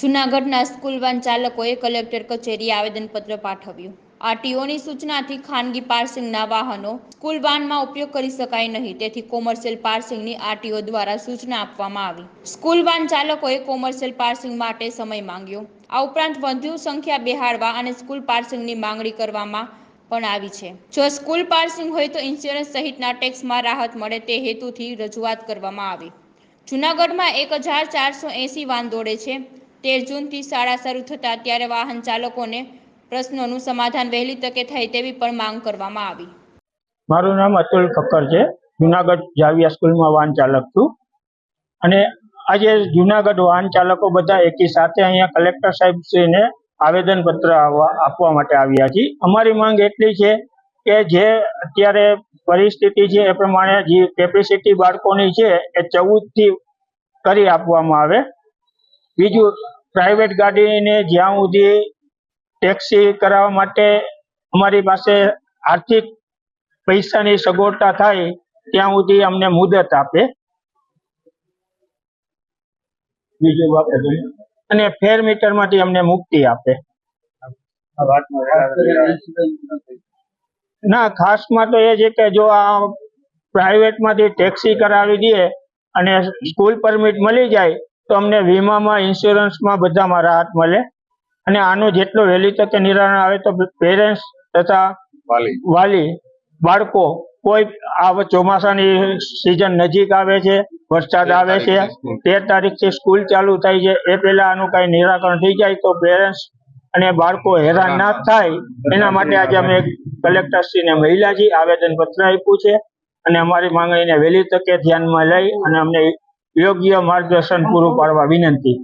જૂનાગઢના school van ચાલકોએ collector કચેરીએ આવેદનપત્ર પાઠવ્યું. આરટીઓની સૂચનાથી ખાનગી પાર્સિંગના વાહનો સ્કૂલ વાનમાં ઉપયોગ કરી શકાય નહીં. તેથી કોમર્શિયલ પાર્સિંગની આરટીઓ દ્વારા સૂચના આપવામાં આવી. સ્કૂલ વાન ચાલકોએ કોમર્શિયલ પાર્સિંગ માટે સમય માંગ્યો. આ ઉપરાંત વધુ સંખ્યા બેહાડવા અને સ્કૂલ પાર્સિંગની માંગણી કરવામાં પણ આવી છે. જો સ્કૂલ પાર્સિંગ હોય તો ઇન્સ્યોરન્સ સહિતના ટેક્સમાં રાહત મળે તે હેતુથી રજૂઆત કરવામાં આવી. જૂનાગઢમાં એક હજાર ચારસો એંસી વાન દોડે છે. તેર જૂનથી શાળા શરૂ થતા ત્યારે વાહન ચાલકોને પ્રશ્નોનું સમાધાન વહેલી તકે થાય તેવી પણ માંગ કરવામાં આવી. મારું નામ અતુલ ઠક્કર છે. જુનાગઢ જાવિયા સ્કૂલમાં વાહન ચાલક છું. અને આજે જુનાગઢ વાહન ચાલકો બધા એકી સાથે અહીંયા કલેક્ટર સાહેબ શ્રીને આવેદનપત્ર આપવા માટે આવ્યા છીએ. અમારી માંગ એટલી છે કે જે અત્યારે પરિસ્થિતિ છે એ પ્રમાણે જે કેપેસિટી બાળકોની છે એ ચૌદથી કરી આપવામાં આવે. બીજું પ્રાઇવેટ ગાડીને જ્યાં સુધી ટેક્સી કરાવવા માટે અમારી પાસે આર્થિક પૈસાની સગવડતા થાય ત્યાં સુધી અમને મુદત આપે. બીજું બાબત અને ફેર મીટરમાંથી અમને મુક્તિ આપે. ના ખાસમાં તો એ છે કે જો આ પ્રાઇવેટમાંથી ટેક્સી કરાવી દઈએ અને સ્કૂલ પરમિટ મળી જાય તો અમને વીમામાં ઇન્સ્યોરન્સમાં બધામાં રાહત મળે. અને આનું જેટલું વહેલી તકે નિરાકરણ આવે તો પેરેન્ટ્સ તથા વાલી. વાલી બાળકો કોઈ આ ચોમાસાની સિઝન નજીક આવે છે વરસાદ આવે છે તેર તારીખથી સ્કૂલ ચાલુ થાય છે એ પહેલા આનું કઈ નિરાકરણ થઈ જાય તો પેરેન્ટ્સ અને બાળકો હેરાન ના થાય. એના માટે આજે અમે કલેક્ટરશ્રીને મહિલાજી આવેદન પત્ર આપ્યું છે. અને અમારી માંગણીને વહેલી તકે ધ્યાનમાં લઈ અને અમને યોગ્ય માર્ગદર્શન પૂરું પાડવા વિનંતી.